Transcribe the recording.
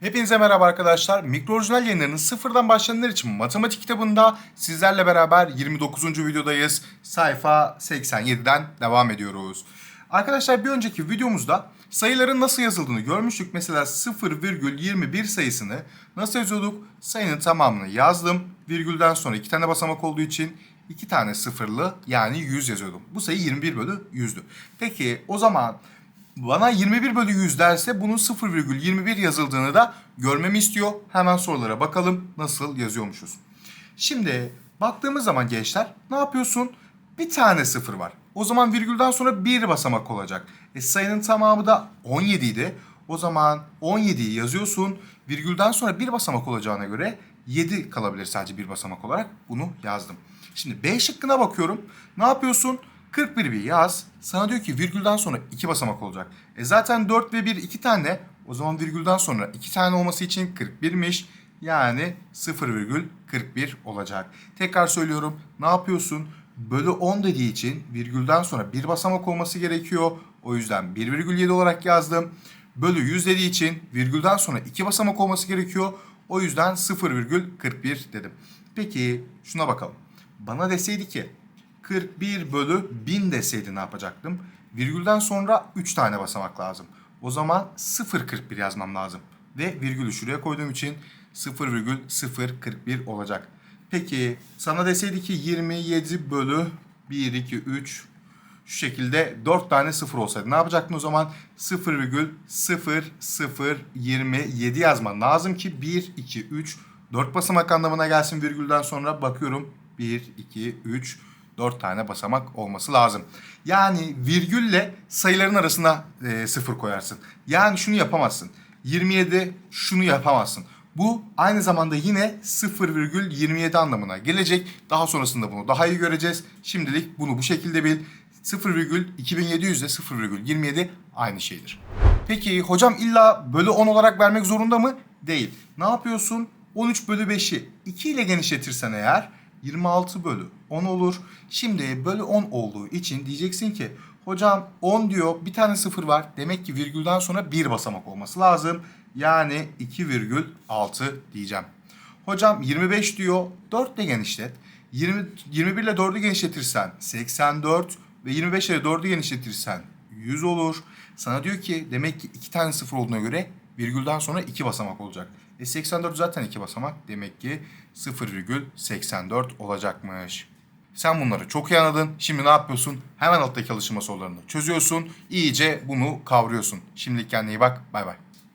Hepinize merhaba arkadaşlar. Mikro orijinal yayınlarının sıfırdan başlayanlar için matematik kitabında sizlerle beraber 29. videodayız. Sayfa 87'den devam ediyoruz. Arkadaşlar bir önceki videomuzda sayıların nasıl yazıldığını görmüştük. Mesela 0,21 sayısını nasıl yazıyorduk? Sayının tamamını yazdım. Virgülden sonra iki tane basamak olduğu için iki tane sıfırlı yani 100 yazıyordum. Bu sayı 21 bölü 100'dü. Peki o zaman bana 21 bölü 100 derse bunun 0,21 yazıldığını da görmemi istiyor. Hemen sorulara bakalım nasıl yazıyormuşuz. Şimdi baktığımız zaman gençler ne yapıyorsun? Bir tane sıfır var. O zaman virgülden sonra bir basamak olacak. E sayının tamamı da 17 idi. O zaman 17'yi yazıyorsun. Virgülden sonra bir basamak olacağına göre 7 kalabilir sadece bir basamak olarak. Bunu yazdım. Şimdi B şıkkına bakıyorum. Ne yapıyorsun? 41 bir yaz. Sana diyor ki virgülden sonra iki basamak olacak. E zaten 4 ve 1 iki tane. O zaman virgülden sonra iki tane olması için 41'miş. Yani 0,41 olacak. Tekrar söylüyorum. Ne yapıyorsun? Bölü 10 dediği için virgülden sonra bir basamak olması gerekiyor. O yüzden 1,7 olarak yazdım. Bölü 100 dediği için virgülden sonra iki basamak olması gerekiyor. O yüzden 0,41 dedim. Peki şuna bakalım. Bana deseydi ki 41 bölü 1000 deseydi ne yapacaktım? Virgülden sonra 3 tane basamak lazım. O zaman 0,41 yazmam lazım. Ve virgülü şuraya koyduğum için 0,041 olacak. Peki sana deseydi ki 27 bölü 1, 2, 3 şu şekilde 4 tane sıfır olsaydı ne yapacaktın o zaman? 0,0027 yazman lazım ki 1, 2, 3, 4 basamak anlamına gelsin virgülden sonra bakıyorum 1, 2, 3, 4 tane basamak olması lazım. Yani virgülle sayıların arasına e, sıfır koyarsın. Yani şunu yapamazsın. 27 şunu yapamazsın. Bu aynı zamanda yine 0,27 anlamına gelecek. Daha sonrasında bunu daha iyi göreceğiz. Şimdilik bunu bu şekilde bil. 0,2700 ile 0,27 aynı şeydir. Peki hocam illa bölü 10 olarak vermek zorunda mı? Değil. Ne yapıyorsun? 13 bölü 5'i 2 ile genişletirsen eğer 26 bölü 10 olur. Şimdi bölü 10 olduğu için diyeceksin ki hocam 10 diyor bir tane sıfır var. Demek ki virgülden sonra bir basamak olması lazım. Yani 2,6 diyeceğim. Hocam 25 diyor 4 ile genişlet. 20, 21 ile 4'ü genişletirsen 84 ve 25 ile 4'ü genişletirsen 100 olur. Sana diyor ki demek ki 2 tane sıfır olduğuna göre virgülden sonra 2 basamak olacak. E 84 zaten 2 basamak. Demek ki 0,84 olacakmış. Sen bunları çok iyi anladın. Şimdi ne yapıyorsun? Hemen alttaki alıştırma sorularını çözüyorsun. İyice bunu kavruyorsun. Şimdilik kendine iyi bak. Bay bay.